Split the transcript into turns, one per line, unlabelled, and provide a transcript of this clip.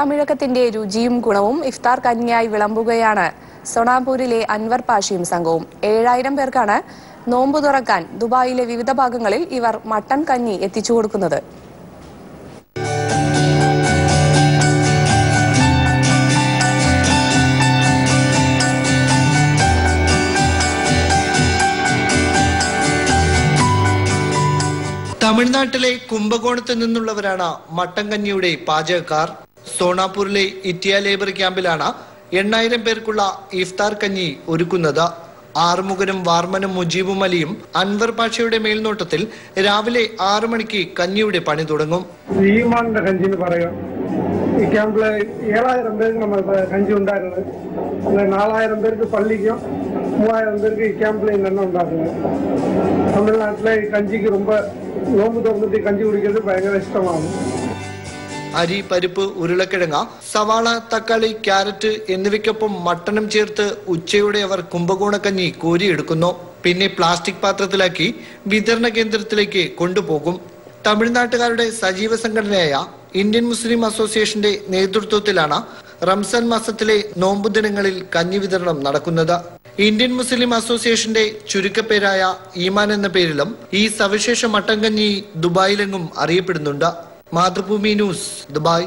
തമിഴകത്തിന്റെ രുചിയും ഗുണവും ഇഫ്താർ കഞ്ഞിയായി വിളമ്പുകയാണ്. സൊണാപൂരിലെ അൻവർ പാഷയും സംഘവും. ഏഴായിരം പേർക്കാണ് നോമ്പു തുറക്കാൻ ദുബായിലെ വിവിധ ഭാഗങ്ങളിൽ ഇവർ മട്ടൺ കഞ്ഞി എത്തിച്ചു കൊടുക്കുന്നത്.
തമിഴ്നാട്ടിലെ കുംഭകോണത്ത് നിന്നുള്ളവരാണ് മട്ടൻ കഞ്ഞിയുടെ പാചകക്കാർ. സോണാപൂരിലെ ഇറ്റിയ ലേബർ ക്യാമ്പിലാണ് എണ്ണായിരം പേർക്കുള്ള ഇഫ്താർ കഞ്ഞി ഒരുക്കുന്നത്. ആറുമുഖനും വാർമനും മുജീബും അലിയും അൻവർ പാഷയുടെ മേൽനോട്ടത്തിൽ രാവിലെ ആറു മണിക്ക് കഞ്ഞിയുടെ പണി തുടങ്ങും.
ഈ ക്യാമ്പിൽ ഏഴായിരം പേർക്ക് നമ്മൾ കഞ്ചി ഉണ്ടാക്കുന്നത് നാലായിരം പേർക്ക് പള്ളിക്കും മൂവായിരം പേർക്ക് ഈ ക്യാമ്പിലെ എണ്ണ ഉണ്ടാക്കുന്നത്. തമിഴ്നാട്ടിലെ ഈ കഞ്ഞിക്ക് ரொம்ப நோம்பு திறந்துட்டு கஞ்சி குடிக்கிறது பயங்கர இஷ்டமாகும்
അരി പരിപ്പ് ഉരുളക്കിഴങ്ങ സവാള തക്കാളി ക്യാരറ്റ് എന്നിവയ്ക്കൊപ്പം മട്ടണും ചേർത്ത് ഉച്ചയോടെ അവർ കുംഭകോണക്കഞ്ഞി കോരിയെടുക്കുന്നു. പിന്നെ പ്ലാസ്റ്റിക് പാത്രത്തിലാക്കി വിതരണ കേന്ദ്രത്തിലേക്ക് കൊണ്ടുപോകും. തമിഴ്നാട്ടുകാരുടെ സജീവ സംഘടനയായ ഇന്ത്യൻ മുസ്ലിം അസോസിയേഷന്റെ നേതൃത്വത്തിലാണ് റംസാൻ മാസത്തിലെ നോമ്പു ദിനങ്ങളിൽ കഞ്ഞി വിതരണം നടക്കുന്നത്. ഇന്ത്യൻ മുസ്ലിം അസോസിയേഷന്റെ ചുരുക്കപ്പേരായ ഈമാൻ എന്ന പേരിലും ഈ സവിശേഷ മട്ടൻ കഞ്ഞി ദുബായിലെങ്ങും അറിയപ്പെടുന്നുണ്ട്. Mathrubhumi news Dubai